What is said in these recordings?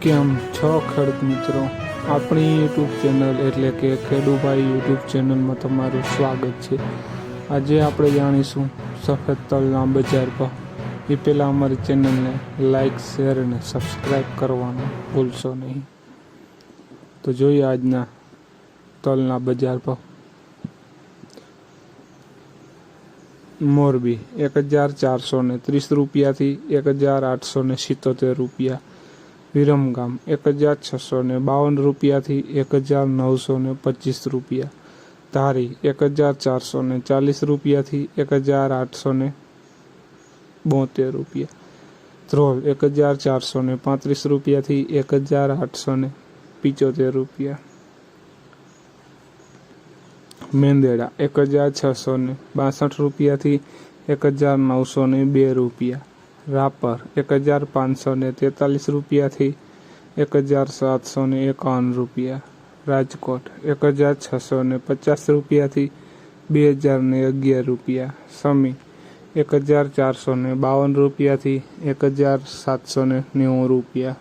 કેમ છો ખેડૂત મિત્રો? આપણી યુટ્યુબ ચેનલ એટલે કે ખેડૂભાઈ યુટ્યુબ ચેનલમાં તમારું સ્વાગત છે. આજે આપણે જાણીશું સફેદ તલના બજાર પર એ પહેલાં અમારી ચેનલને લાઇક શેર અને સબસ્ક્રાઈબ કરવાનું ભૂલશો નહીં. તો જોઈએ આજના તલના બજાર પર મોરબી એક હજાર ચારસો ને ત્રીસ રૂપિયાથી એક હજાર આઠસો સિત્તોતેર રૂપિયા. વિરમગામ એક હજાર છસો ને બાવન રૂપિયાથી એક હજાર નવસો ને પચીસ રૂપિયા. ધારી એક હજાર ચારસો ને ચાલીસ રૂપિયાથી એક હજાર આઠસો ને બોતેર રૂપિયા. ધ્રોલ એક હજાર ચારસો ને પાંત્રીસ રૂપિયાથી એક હજાર આઠસો ને પિચોતેર રૂપિયા. મેંદેડા એક હજાર છસો ને બાસઠ રૂપિયાથી એક હજાર નવસો ને બે રૂપિયા. રાપર એક હજાર પાંચસો ને તેતાલીસ રૂપિયાથી એક હજાર સાતસો ને એકાવન રૂપિયા. રાજકોટ એક હજાર છસો ને પચાસ રૂપિયાથી બે હજાર ને અગિયાર રૂપિયા. સમી એક હજાર ચારસો ને બાવન રૂપિયાથી એક હજાર સાતસો ને નેવું રૂપિયા.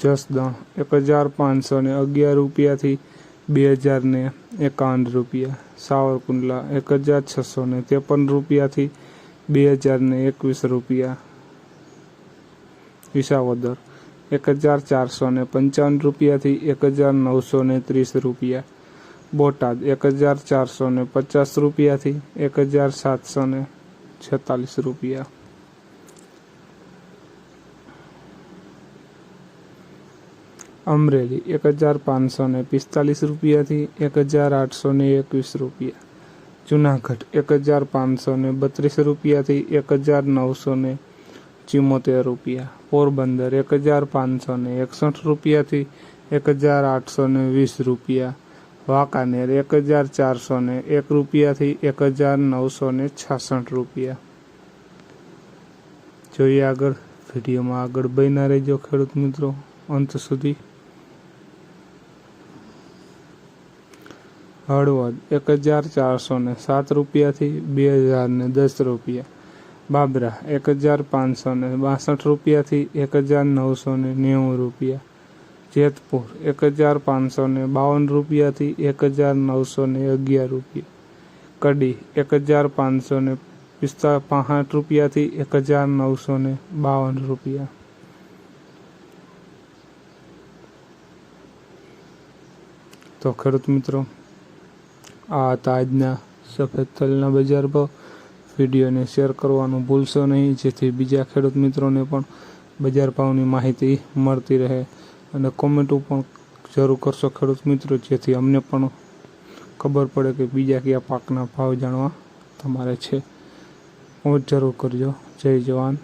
જસદણ એક હજાર પાંચસો ને અગિયાર રૂપિયાથી બે હજાર ને એકાવન રૂપિયા. સાવરકુંડલા એક હજાર છસો ને ત્રેપન રૂપિયાથી બે હજાર ને એકવીસ રૂપિયા. વિસાવદર, એક હજાર ચારસો ને પંચાવન રૂપિયાથી એક હજાર નવસો ને ત્રીસ રૂપિયા. બોટાદ, એક હજાર ચારસો ને પચાસ રૂપિયાથી એક હજાર સાતસો ને છેતાલીસ રૂપિયા. અમરેલી, એક હજાર પાંચસો ને પિસ્તાલીસ રૂપિયાથી એક હજાર આઠસો ને એકવીસ રૂપિયા. જુનાગઢ, એક હજાર પાંચસો ને બત્રીસ રૂપિયાથી એક હજાર નવસો ને ચુમ્મોતેર રૂપિયા. પોરબંદર, એક હજાર પાંચસો ને એકસઠ રૂપિયાથી એક હજાર આઠસો ને વીસ રૂપિયા. વાંકાનેર, એક હજાર ચારસો ને એક રૂપિયાથી એક હજાર નવસો ને છાસઠ રૂપિયા. જોઈએ આગળ, વિડીયોમાં આગળ બન્યા રહેજો ખેડૂત મિત્રો. અંત સુધી હળવદ એક હજાર ચારસો ને સાત રૂપિયાથી બે હજાર ને દસ રૂપિયા. બાબરા એક હજાર પાંચસો ને બાસઠ રૂપિયાથી એક હજાર નવસો ને નેવું રૂપિયા. જેતપુર એક હજાર પાંચસો ને બાવન રૂપિયાથી એક હજાર નવસો ને અગિયાર રૂપિયા. કડી એક હજાર પાંચસો ને પિસ્તા પાંસઠ રૂપિયાથી એક હજાર નવસો ને બાવન રૂપિયા. તો ખેડૂત મિત્રો આ હતા આજના સફેદ તલના બજાર ભાવ વિડીયોને શેર કરવાનું ભૂલશો નહીં. જેથી બીજા ખેડૂત મિત્રોને પણ બજાર ભાવની માહિતી મળતી રહે અને કોમેન્ટો પણ જરૂર કરશો ખેડૂત મિત્રો. જેથી અમને પણ ખબર પડે કે બીજા કયા પાકના ભાવ જાણવા તમારે છે. કોમેન્ટ જરૂર કરજો. જય જવાન.